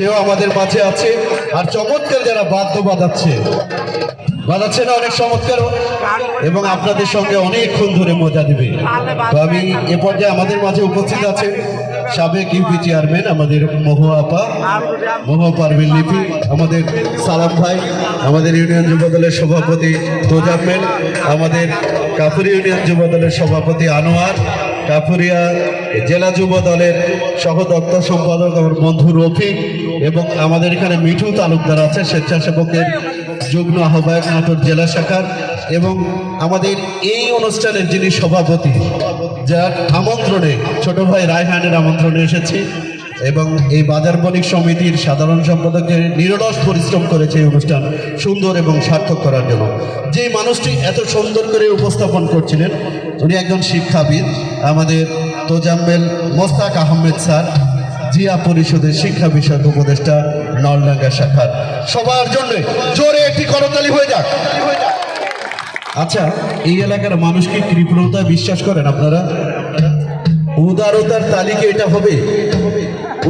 সেও আমাদের মাঝে আছে। আর চমৎকার যারা বাদ্য বাজাচ্ছে। বাজাচ্ছে না অনেক চমৎকার। এবং আপনাদের সঙ্গে অনেকক্ষণ ধরে মজা দিবে তো আমি এ পর্যায়ে আমাদের মাঝে উপস্থিত আছে সাবেক ইউপি চেয়ারম্যান আমাদের মহুয়া আপা পারভিন লিপি, আমাদের সালাম ভাই, আমাদের ইউনিয়ন যুব দলের সভাপতি তোজাম্মেল, আমাদের কাপুরি ইউনিয়ন যুব দলের সভাপতি আনোয়ার কাপুরিয়া জেলা যুব দলের সহ দত্ত সম্পাদক আমার বন্ধু রফিক এবং আমাদের এখানে মিঠু তালুকদার আছে, স্বেচ্ছাসেবকের যুগ্ম আহ্বায়ক নাটোর জেলা শাখার এবং আমাদের এই অনুষ্ঠানের যিনি সভাপতি, যার আমন্ত্রণে, ছোট ভাই রায়হানের আমন্ত্রণে এসেছি। এবং এই বাজার বণিক সমিতির সাধারণ সম্পাদকের নিরলস পরিশ্রম করেছে এই অনুষ্ঠান সুন্দর এবং সার্থক করার জন্য। যে মানুষটি এত সুন্দর করে উপস্থাপন করছিলেন, উনি একজন শিক্ষাবিদ, আমাদের তোজাম্মেল মোস্তাক আহমেদ স্যার, জিয়া পরিষদের শিক্ষা বিষয়ক উপদেষ্টা নলডাঙ্গা শাখার। সবার জন্য জোরে একটি করতালি হয়ে যাক। আচ্ছা এই এলাকার মানুষ কি কৃপণতায় বিশ্বাস করেন আপনারা? উদারতার তালিকা এটা হবে।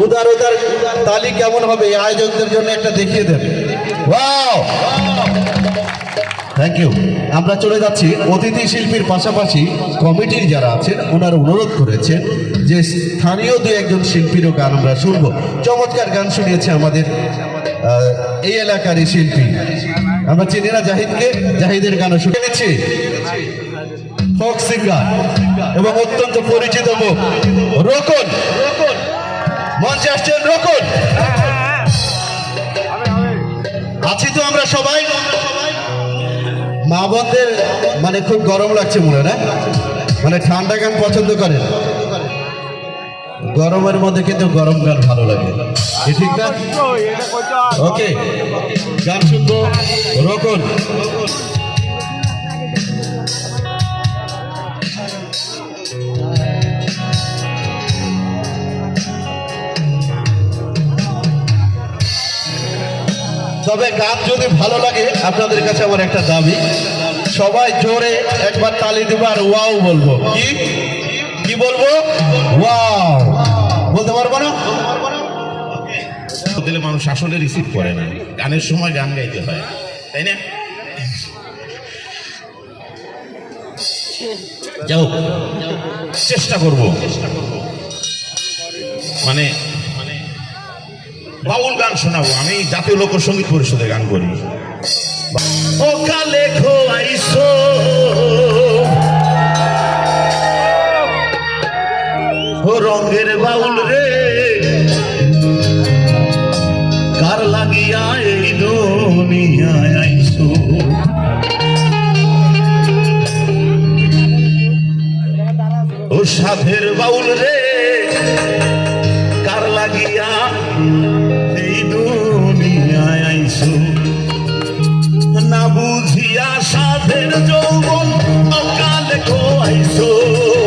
উদারতার তালি কেমন হবে? আয়োজকদের জন্য একটা দেখিয়ে দেন। থ্যাংক ইউ আমরা চলে যাচ্ছি অতিথি শিল্পীর পাশাপাশি কমিটির যারা আছেন, ওনারা অনুরোধ করেছেন যে স্থানীয় দু একজন শিল্পীরও গান আমরা শুনব। চমৎকার গান শুনিয়েছে আমাদের এই এলাকারই শিল্পী। আমরা চিনি না জাহিদকে, জাহিদের গানও শুনে নিচ্ছি। ফোক সিঙ্গার এবং অত্যন্ত পরিচিত মুখ। রোকন। মঞ্চে আসছেন রোকন আছি তো আমরা সবাই। মা বোনদের মানে খুব গরম লাগছে মনে হয় না? মানে ঠান্ডা গান পছন্দ করেন। গরমের মধ্যে কিন্তু গরম গান ভালো লাগে। ঠিক না? ওকে গান শুনব। রকন তবে গান যদি ভালো লাগে, আপনাদের কাছে আমার একটা দাবি। সবাই জোরে একবার তালি দেবো আর ওয়াও বলব। কি? কি বলব? ওয়াও। বলতে পারব না? দিলে মানুষ আসলে রিসিভ করে না। গানের সময় গান গাইতে হয়, তাই না? যাও চেষ্টা করব। মানে বাউল গান শোনাবো, আমি জাতীয় লোকসঙ্গীত পরিষদে গান করি। রঙের বাউল রে, কার লাগিয়া ও সাধের বাউল রে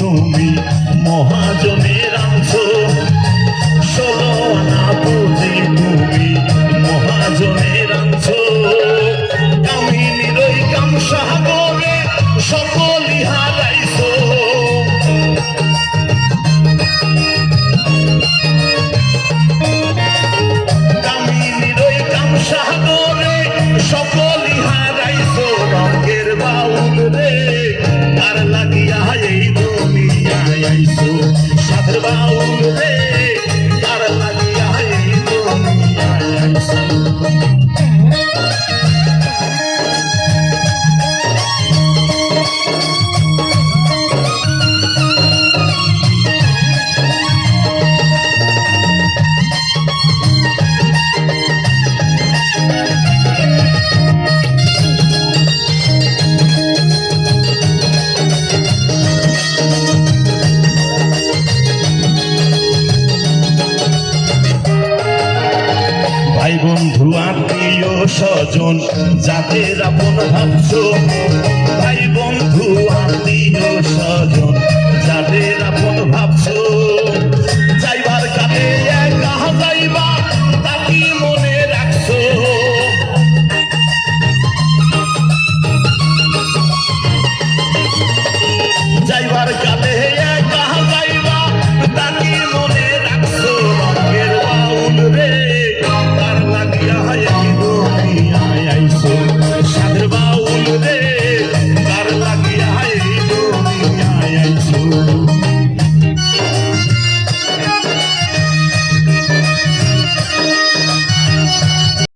তুমি মহাজনের অংশ। ষোলো আনা পুঁজি তুমি মহাজনের অংশ। কামিনীর ওই কাম সাগরে সকলই হারাইছো। কামিনীর ওই কাম সাগরে সকলই আত্মীয় স্বজন যাদের আপন ভাবছ ভাই বন্ধু আত্মীয় স্বজন যাদের আপন ভাবছ